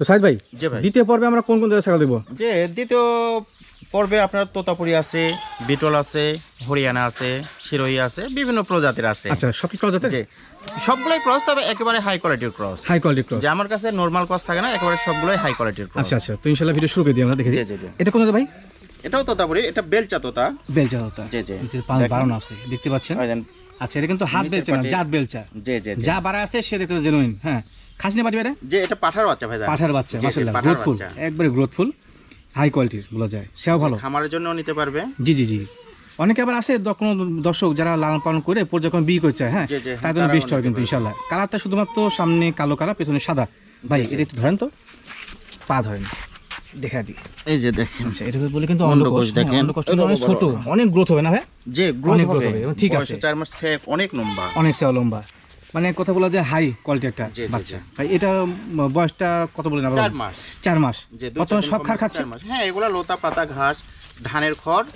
তো সাইদ ভাই দ্বিতীয় পর্বে আমরা কোন কোন জায়গায় ছাগল দেবো? যে দ্বিতীয় পর্বে আপনার তোতাপুরি আছে বিটল আছে হরিয়ানা আছে শিরোহী আছে বিভিন্ন প্রজাতির আছে। আচ্ছা সব যে সবগুলোই ক্রস তবে একেবারে হাই কোয়ালিটির ক্রস হাই কোয়ালিটি ক্রস যে আমার কাছে নর্মাল ক্রস থাকে না একেবারে সবগুলোই হাই কোয়ালিটির ক্রস আচ্ছা আচ্ছা তো ইনশাল্লাহ ভিডিও শুরু করে দিই আমরা দেখে এটা কোন ভাই? এটাও তোতাপুরি এটা বেলচা তোতা। বেলচা হতা জি জি। পাঁচ দেখেন। বারো আছে দেখতে পাচ্ছেন? আচ্ছা এটা কিন্তু হাত বেলচা জাত বেলচা। জি জি যা বাড়া আছে সে দেখতে জেনুইন হ্যাঁ। খাসনি বাটি বেড়ে? যে এটা পাঠার বাচ্চা ভাই পাঠার বাচ্চা মাশাআল্লাহ গ্রোথফুল একবারে গ্রোথফুল হাই কোয়ালিটির বলা যায়। সেও ভালো। খামারের জন্য নিতে পারবে। জি জি জি। অনেকে আবার আছে কোনো দর্শক যারা লালন পালন করে যখন বিয়ে হ্যাঁ? তার জন্য বেস্ট হয় কিন্তু। ইনশাল্লাহ কালারটা শুধুমাত্র সামনে কালো কালার পেছনে সাদা। ভাই। এটা একটু ধরেন তো। পা ধরেন দেখা দিই। এই যে দেখেন। আচ্ছা এটা বলে কিন্তু অন্ডকোষ অন্ডকোষ দেখেন। অন্ডকোষ অনেক ছোট অনেক গ্রোথ হবে না ভাই? যে গ্রোথ হবে। ঠিক আছে। চার মাস থেকে অনেক লম্বা। অনেক লম্বা। মানে কথা বলা যায় হাই কোয়ালিটি একটা বাচ্চা। তাই বয়সটা কত বলেন আবার চার মাস। চার মাস। বর্তমানে সব খার খাচ্ছে? হ্যাঁ এগুলা লতা পাতা ঘাস ধানের খড়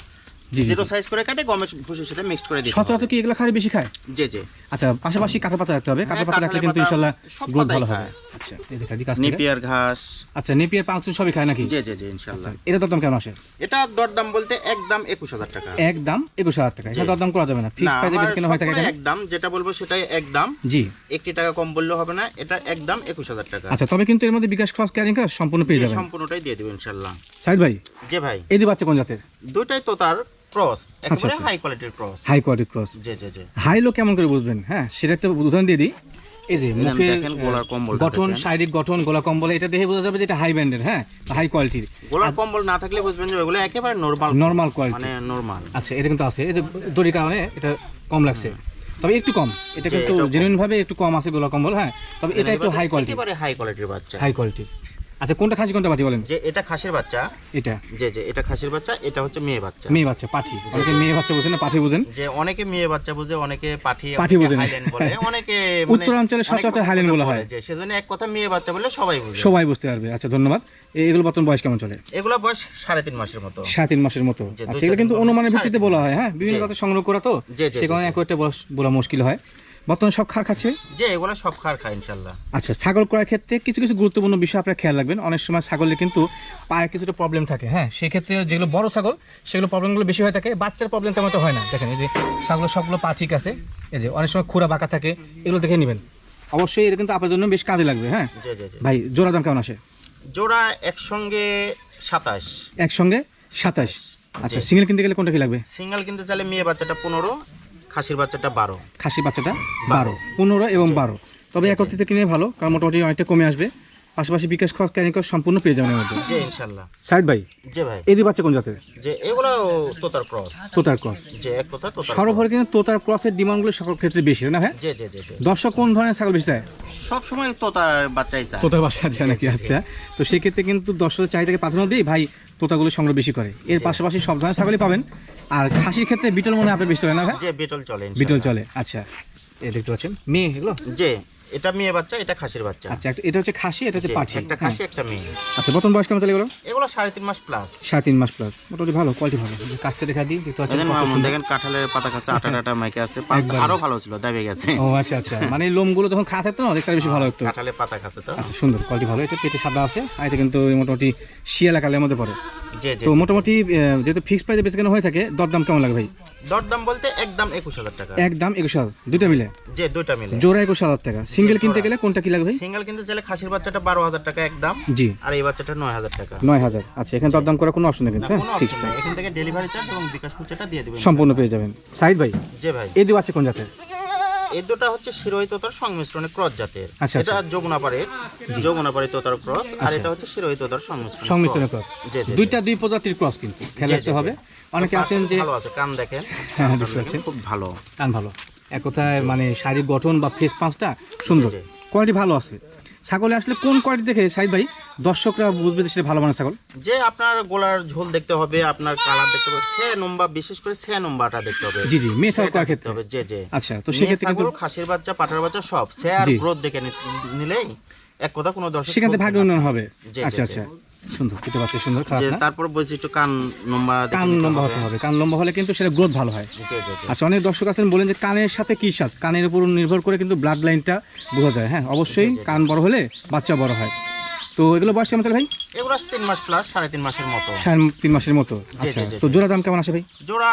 জিরো সাইজ করে কাটে গমের ভুসির সাথে মিক্স করে দিই সচরাচর কি এগুলো খারে বেশি খায়? জি জি। আচ্ছা পাশাপাশি কাঁটা পাতা রাখতে হবে। কাঁটা হ্যাঁ, পাতা রাখলে কিন্তু ইনশাআল্লাহ গ্রোথ ভালো হবে। আচ্ছা এই দেখা দিই কাছ থেকে? নেপিয়ার ঘাস। আচ্ছা নেপিয়ার পাঁচ সবই খায় নাকি? জি জি জি ইনশাআল্লাহ। এটা দরদাম কেমন আসে? এটা দরদাম বলতে একদম একুশ হাজার টাকা। একদম একুশ হাজার টাকা। এটা দরদাম করা যাবে না। ফিক্স প্রাইসে বেশি কেনা হয় থাকে একদম যেটা বলব সেটাই একদম। জি। একটি টাকা কম বললেও হবে না এটা একদম একুশ হাজার টাকা। আচ্ছা তবে কিন্তু এর মধ্যে বিকাশ ক্রস ক্যারিং কাজ সম্পূর্ণ পেয়ে যাবেন। সম্পূর্ণটাই দিয়ে দেবো ইনশাল্লাহ সাইদ ভাই জি ভাই। এই দুই বাচ্চা কোন জাতের? দুইটাই তো তার ক্রস একেবারে আচ্ছা। হাই কোয়ালিটির ক্রস। High quality cross. জি জি জি। হাই লো কেমন করে বুঝবেন? হ্যাঁ সেটা একটা উদাহরণ দিয়ে দিই। এই যে মুখে গলার গঠন শারীরিক গঠন গলা কম্বল এটা দেখে বোঝা যাবে যে এটা হাই ব্র্যান্ডের হ্যাঁ? হাই কোয়ালিটির গোলার কম্বল না থাকলে বুঝবেন যে ওগুলো একেবারে নরমাল নর্মাল কোয়ালিটি মানে নরমাল আচ্ছা এটা কিন্তু আছে। এই যে দড়ির কারণে এটা কম লাগছে। তবে একটু কম। এটা কিন্তু জেনুইন ভাবে একটু কম আছে গোলা কম্বল হ্যাঁ? তবে এটা একটু হাই কোয়ালিটি একেবারে হাই কোয়ালিটির বাচ্চা। হাই কোয়ালিটি আচ্ছা কোনটা খাসি কোনটা পাটি বলেন? যে এটা খাসির বাচ্চা। এটা? যে যে এটা খাসির বাচ্চা এটা হচ্ছে মেয়ে বাচ্চা। মেয়ে বাচ্চা পাঠি। অনেকে মেয়ে বাচ্চা বোঝেন না পাঠি বোঝেন। যে অনেকে মেয়ে বাচ্চা বুঝে অনেকে পাঠি পাঠি বুঝে না। হাইল্যান্ড বলে অনেকে মানে উত্তরাঞ্চলে সচরাচর হাইল্যান্ড বলা হয়। যে সেজন্য এক কথা মেয়ে বাচ্চা বলে সবাই বুঝে। সবাই বুঝতে পারবে। আচ্ছা ধন্যবাদ। এগুলো বর্তমান বয়স কেমন চলে? এগুলো বয়স সাড়ে তিন মাসের মতো। সাড়ে তিন মাসের মতো। আচ্ছা এগুলো কিন্তু অনুমানের ভিত্তিতে বলা হয় হ্যাঁ? বিভিন্ন কথা সংগ্রহ করা তো। সে কারণে এক একটা বয়স বলা মুশকিল হয়। বর্তমানে সব খার খাচ্ছে? যে এগুলো সব খার খায় ইনশাল্লাহ আচ্ছা ছাগল ক্রয়ের ক্ষেত্রে কিছু কিছু গুরুত্বপূর্ণ বিষয় আপনারা খেয়াল রাখবেন। অনেক সময় ছাগলের কিন্তু পায়ে কিছুটা প্রবলেম থাকে হ্যাঁ? সেক্ষেত্রে যেগুলো বড় ছাগল সেগুলো প্রবলেমগুলো বেশি হয়ে থাকে। বাচ্চার প্রবলেম তেমন একটা হয় না। দেখেন এই যে ছাগলের সবগুলো পা ঠিক আছে এই যে অনেক সময় খুঁড়া বাঁকা থাকে এগুলো দেখে নেবেন। অবশ্যই এটা কিন্তু আপনার জন্য বেশ কাজে লাগবে হ্যাঁ? ভাই জোড়া দাম কেমন আসে? জোড়া একসঙ্গে সাতাশ। একসঙ্গে সাতাশ। আচ্ছা সিঙ্গেল কিনতে গেলে কোনটা কি লাগবে? সিঙ্গেল কিনতে চাইলে মেয়ে বাচ্চাটা পনেরো খাসির বাচ্চাটা বারো। খাসি বাচ্চাটা বারো। পনেরো এবং বারো। তবে একত্রিত কিনে ভালো কারণ মোটামুটি অনেকটা কমে আসবে। পাশাপাশি বিকাশ খরচ খরচ সম্পূর্ণ পেয়ে যাবেন যে ইনশাল্লাহ সাইদ ভাই যে ভাই। এই দুই বাচ্চা কোন জাতের? যে এগুলো তোতার ক্রস। তোতার ক্রস। যে এক কথা তোতার সর্বোপরি কিন্তু তোতার ক্রসের ডিমান্ডগুলো সকল ক্ষেত্রে বেশি না হ্যাঁ যে যে যে দর্শক কোন ধরনের ছাগল বেশি চায়? সব সময় তোতার বাচ্চাই চায়। তোতার বাচ্চা চায় নাকি? আচ্ছা। তো সেক্ষেত্রে কিন্তু দর্শকের চাহিদাকে প্রাধান্য দিয়ে ভাই তোতাগুলো সংগ্রহ বেশি করে। এর পাশাপাশি সব ধরনের ছাগলই পাবেন। আর খাসির ক্ষেত্রে বিটল মনে হয় আপনার বেশি চলে না ভাই? যে বিটল চলে বিটল চলে আচ্ছা। এই দেখতে পাচ্ছেন মেয়ে এগুলো? যে এটা মেয়ে বাচ্চা এটা খাসির বাচ্চা। আচ্ছা এটা হচ্ছে খাসি এটা হচ্ছে পাঠি। একটা হ্যাঁ। খাসি একটা মেয়ে। আচ্ছা প্রথম বয়স কেমন চলে এগুলো এগুলো সাড়ে তিন মাস প্লাস সাড়ে তিন মাস প্লাস মোটামুটি ভালো কোয়ালিটি ভালো। কাজটা দেখা দিই দেখতে পাচ্ছেন দেখেন কত মামুন, সুন্দর। দেখেন কাঁঠালের পাতা খাচ্ছে আটা টাটা মাইকে আছে পাঁচ আরও ভালো ছিল দাবে গেছে। ও আচ্ছা আচ্ছা। মানে লোমগুলো যখন খা থাকতো না দেখতে বেশি ভালো হতো কাঁঠালের পাতা খাচ্ছে তো। আচ্ছা সুন্দর কোয়ালিটি ভালো। এটা পেটে সাদা আছে আর এটা কিন্তু মোটামুটি শিয়ালা কালের মধ্যে পড়ে। যে যে তো মোটামুটি যেহেতু ফিক্স প্রাইসে বেশি কেন হয়ে থাকে দরদাম কেমন লাগে ভাই? দরদাম বলতে একদম একুশ হাজার টাকা। একদম একুশ হাজার। দুটো মিলে? যে দুটা মিলে। জোড়া একুশ হাজার টাকা। সিঙ্গেল কিনতে গেলে কোনটা কি লাগবে? সিঙ্গেল কিনতে চাইলে খাসির বাচ্চাটা বারো হাজার টাকা একদম জি। আর এই বাচ্চাটা নয় হাজার টাকা। নয় হাজার। আচ্ছা এখানে দরদাম করার কোনো অপশন নেই কিন্তু হ্যাঁ? ঠিক এখান থেকে ডেলিভারি চার্জ এবং বিকাশ খুচরাটা দিয়ে দেবেন। সম্পূর্ণ পেয়ে যাবেন। সাইদ ভাই যে ভাই। এই দু বাচ্চা কোন জাতের? এই দুটো হচ্ছে শিরোহী তোতার সংমিশ্রণে ক্রস জাতের। আচ্ছা, এটা যমুনাপাড়ের যমুনাপাড়ি তোতার ক্রস আর এটা হচ্ছে শিরোহী তোতার সংমিশ্রণ সংমিশ্রণে ক্রস দুইটা দুই প্রজাতির ক্রস কিন্তু জি, হবে। অনেকে আছেন যে ভালো আছে কান দেখেন। হ্যাঁ। খুব ভালো। কান ভালো। এক কথায় মানে শারীরিক গঠন বা ফেস পাঁচটা সুন্দর। কোয়ালিটি ভালো আছে। ছাগলে আসলে কোন কোয়ালিটি দেখে সাইদ ভাই? দর্শকরা বুঝবে যে সেটা ভালো মানের ছাগল। যে আপনার গোলার ঝোল দেখতে হবে আপনার কালার দেখতে হবে সে নম্বর বিশেষ করে সে নম্বরটা দেখতে হবে। জি জি মেয়ে ছাগল করার ক্ষেত্রে? হবে জি জি। আচ্ছা তো সে সেক্ষেত্রে কিন্তু খাসির বাচ্চা পাঠার বাচ্চা সব। সে আর গ্রোথ দেখে নিলেই এক কথা কোনো দর্শক সেখান থেকে ভাগ্য উন্নয়ন হবে। আচ্ছা আচ্ছা। সুন্দর বাচ্চা সুন্দর খারাপ যে না? তারপর বৈশিষ্ট্য কান লম্বা কান লম্বা হতে হবে কান লম্বা হলে কিন্তু সেটা গ্রোথ ভালো হয়। আচ্ছা অনেক দর্শক আছেন বলেন যে কানের সাথে কি সাথ কানের উপর নির্ভর করে কিন্তু ব্লাড লাইনটা বোঝা যায় হ্যাঁ? অবশ্যই। কান বড় হলে বাচ্চা বড় হয়। তো এগুলো বয়স কেমন চলে ভাই? এগুলো তিন মাস প্লাস সাড়ে তিন মাসের মতো। সাড়ে তিন মাসের মতো। আচ্ছা জি, জি, তো জোড়া দাম কেমন আসে ভাই? জোড়া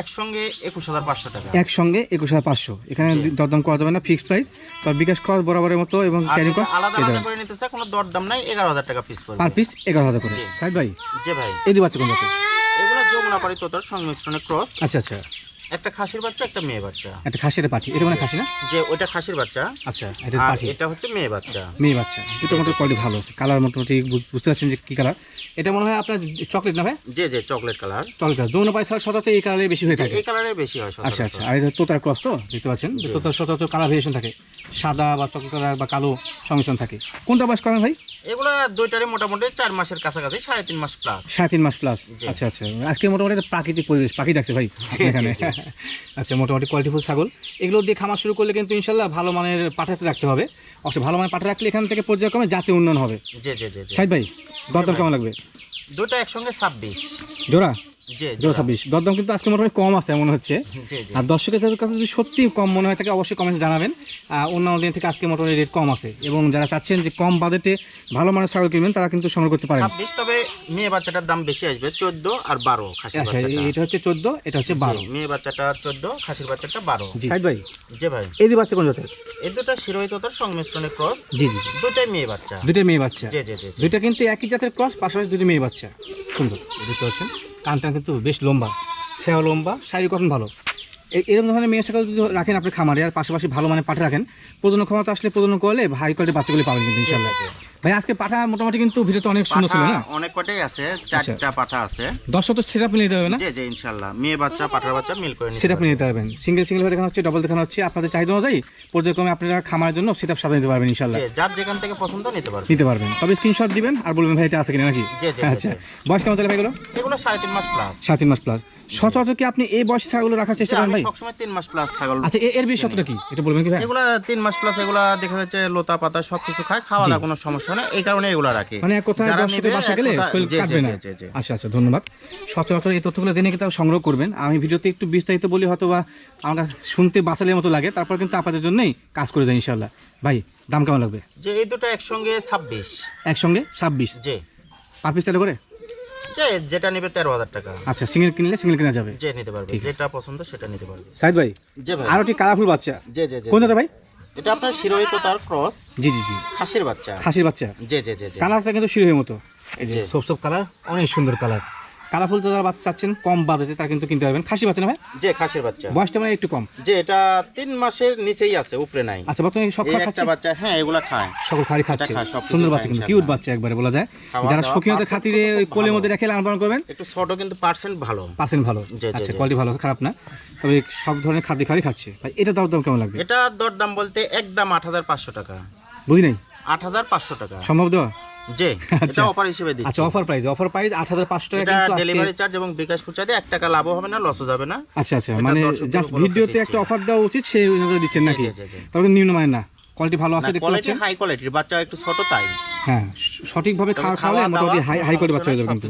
একসঙ্গে একুশ হাজার পাঁচশো টাকা। একসঙ্গে একুশ হাজার পাঁচশো। এখানে দরদাম করা যাবে না ফিক্সড প্রাইস তো বিকাশ কস্ট বরাবরের মতো এবং ক্যারি কস্ট আলাদা আলাদা করে নিতে চায় কোনো দর দাম নাই এগারো হাজার টাকা পিস পার পিস এগারো হাজার করে। জি। ভাই? যে ভাই। এই দুই বাচ্চা কোন জাতের এগুলো যমুনাপাড়ি তোতার সংমিশ্রণে ক্রস আচ্ছা আচ্ছা। একটা খাসির বাচ্চা একটা মেয়ে বাচ্চা। একটা খাসি একটা পাঠি। এটা মানে খাসি না? যে ওইটা খাসির বাচ্চা। আচ্ছা এটা পাঠি। এটা হচ্ছে মেয়ে বাচ্চা। মেয়ে বাচ্চা। দুটো মোটামুটি কোয়ালিটি ভালো আছে। কালার মোটামুটি বুঝতে পারছেন যে কি কালার এটা মনে হয় আপনার চকলেট না ভাই? যে যে চকলেট কালার চকলেট যৌন পাই সচরাচর এই কালারে বেশি হয়ে থাকে। এই কালারের বেশি হয় আচ্ছা আচ্ছা। আর এটা তোতার ক্রস তো? দেখতে পাচ্ছেন। তোতার সচরাচর কালার ভেরিয়েশন থাকে। সাদা বা চকলেট কালার বা কালো সংমিশ্রণ থাকে। কোনটা বয়স করেন ভাই? এগুলা দুইটারে মোটামুটি চার মাসের কাছাকাছি সাড়ে তিন মাস প্লাস সাড়ে তিন মাস প্লাস আচ্ছা আচ্ছা। আজকে মোটামুটি প্রাকৃতিক পরিবেশ পাখি ডাকছে ভাই এখানে। আচ্ছা মোটামুটি কোয়ালিটিফুল ছাগল। এগুলো দিয়ে খামার শুরু করলে কিন্তু ইনশাল্লাহ ভালো মানের পাঠাতে রাখতে হবে। অবশ্যই ভালো মানের পাঠা রাখলে এখান থেকে পর্যায়ক্রমে জাতীয় উন্নয়ন হবে। জি জি জি। সাইদ ভাই দরদাম কেমন লাগবে? দুটো একসঙ্গে ছাব্বিশ। জোড়া? জোড়া ছাব্বিশ। দরদাম কিন্তু আজকে মোটামুটি কম আছে মনে হচ্ছে। আর দর্শকের কাছে যদি সত্যি কম মনে হয় থাকে অবশ্যই কমেন্টে জানাবেন। অন্যান্য দিন থেকে আজকে মোটামুটি রেট কম আছে। এবং যারা চাচ্ছেন যে কম বাজেটে ভালো মানের ছাগল কিনবেন তারা কিন্তু সংগ্রহ করতে পারেন। ছাব্বিশ তবে মেয়ে বাচ্চাটার দাম বেশি আসবে চোদ্দ আর বারো আচ্ছা এটা হচ্ছে চোদ্দ এটা হচ্ছে বারো। মেয়ে বাচ্চাটা চোদ্দ খাসির বাচ্চাটা বারো। জি। সাইদ ভাই যে ভাই। এই যে বাচ্চা কোন জাতের? এই দুটো শিরোহিততার সংমিশ্রণে ক্রস জি জি দুটাই মেয়ে বাচ্চা। দুটো মেয়ে বাচ্চা। জি জি জি। দুইটা কিন্তু একই জাতের ক্রস পাশাপাশি দুটো মেয়ে বাচ্চা। সুন্দর। দেখতে পাচ্ছেন কানটা কিন্তু বেশ লম্বা সেও লম্বা, শারীরিক গঠন ভালো। এরকম ধরনের মেয়ে ছাগল যদি রাখেন আপনি খামারে, আর পাশাপাশি ভালো মানে পাঠে রাখেন, প্রজনন ক্ষমতা আসলে প্রজনন করলে হাই কোয়ালিটির বাচ্চাগুলি পাবেন কিন্তু ইনশাল্লাহ ভাই আজকে পাঠা মোটামুটি কিন্তু ভিডিওতে অনেক সুন্দর ছিল না? অনেক কটাই আছে? চারটা পাঠা আছে। দর্শক তো সেটা আপনি নিতে হবে না? জি জি ইনশাল্লাহ মেয়ে বাচ্চা পাঠার বাচ্চা মিল করে আপনি পারবেন। নিতে পারবেন। সিঙ্গেল সিঙ্গেল দেখানো হচ্ছে ডবল দেখানো হচ্ছে। আপনাদের চাহিদা অনুযায়ী পর্যায়ক্রমে আপনারা খামারের জন্য সেটা সাজা নিতে পারবেন ইনশাল্লাহ যার যেখান থেকে পছন্দ নিতে পারবে। নিতে পারবেন। তবে স্ক্রিনশট দিবেন আর বলবেন ভাই এটা আছে কিনা? নাকি? আচ্ছা। বয়স কেমন চলে ভাইগুলো এগুলো? সাড়ে তিন মাস প্লাস সাড়ে তিন মাস প্লাস সচরাচর কি আপনি এই বয়সে ছাগল রাখার চেষ্টা করেন ভাই? সবসময় তিন মাস প্লাস ছাগল আচ্ছা এর বিশেষত্বটা কি? এটা বলবেন কি ভাই? এগুলা তিন মাস প্লাস এগুলা দেখা যাচ্ছে লোতা পাতা সবকিছু খায় খাওয়া দাওয়া কোনো সমস্যা নেই এই কারণে এগুলা রাখে। মানে এক কথায় দর্শকের বাসা গেলে জি, জি, কাটবে না। জি, জি, জি। আচ্ছা আচ্ছা ধন্যবাদ। সচরাচর এই তথ্যগুলো জেনে কিন্তু সংগ্রহ করবেন। আমি ভিডিওতে একটু বিস্তারিত বলি হয়তো বা আমার কাছে শুনতে বাঁচালের মতো লাগে তারপর কিন্তু আপনাদের জন্যই কাজ করে যায় ইনশাল্লাহ ভাই দাম কেমন লাগবে? যে এই দুটো একসঙ্গে ছাব্বিশ। একসঙ্গে ছাব্বিশ? যে পার পিস চালু করে? যেটা নেবে তেরো হাজার টাকা। আচ্ছা সিঙ্গেল কিনলে সিঙ্গেল কেনা যাবে। যে নিতে পারবে। যেটা পছন্দ সেটা নিতে পারবে। সাইদ ভাই আরও একটি কালারফুল বাচ্চা। কোন দাদা ভাই? এটা আপনার শিরোহিত তার ক্রস জি জি জি। খাসির বাচ্চা। খাসির বাচ্চা। জি জি জি কালারটা কিন্তু শিরোহের মতো। এই যে সব সব কালার অনেক সুন্দর কালার কালারফুল তো যারা বাচ্চা চাচ্ছেন কম বাজেটে তারা কিন্তু কিনতে পারবেন। খাসি বাচ্চা না ভাই? যে খাসির বাচ্চা। বয়সটা মানে একটু কম। যে এটা তিন মাসের নিচেই আছে উপরে নাই। আচ্ছা বর্তমানে সব খাওয়া খাচ্ছে? বাচ্চা হ্যাঁ এগুলা খায়। সকল খাওয়ারই খাচ্ছে। সুন্দর বাচ্চা কিন্তু কিউট বাচ্চা একবারে বলা যায়। যারা শৌখিনতার খাতিরে ওই কোলের মধ্যে রেখে লালন পালন করবেন? একটু ছোট কিন্তু পার্সেন্ট ভালো। পার্সেন্ট ভালো। আচ্ছা কোয়ালিটি ভালো খারাপ না। তবে সব ধরনের খাদ্য খাওয়ারই খাচ্ছে। ভাই এটা দাম দাম কেমন লাগবে? এটা দরদাম বলতে একদম আট হাজার পাঁচশো টাকা। বুঝি নাই? আট হাজার পাঁচশো টাকা। সম্ভব দেওয়া? যে আচ্ছা। এটা অফার হিসেবে দিচ্ছি। আচ্ছা অফার প্রাইস অফার প্রাইস আট হাজার পাঁচশো টাকা কিন্তু ডেলিভারি চার্জ এবং বিকাশ পৌঁছাতে এক টাকা লাভও হবে না লসও যাবে না। আচ্ছা আচ্ছা মানে জাস্ট ভিডিওতে একটা অফার দেওয়া উচিত সেই অনুযায়ী দিচ্ছেন নাকি? জি, জি, জি। তবে নিম্নমানের না। কোয়ালিটি ভালো আছে দেখতে পাচ্ছেন? হাই কোয়ালিটির বাচ্চা একটু ছোট তাই। হ্যাঁ সঠিকভাবে খাওয়া খাওয়ালে মোটামুটি হাই হাই কোয়ালিটির বাচ্চা হয়ে যাবে কিন্তু।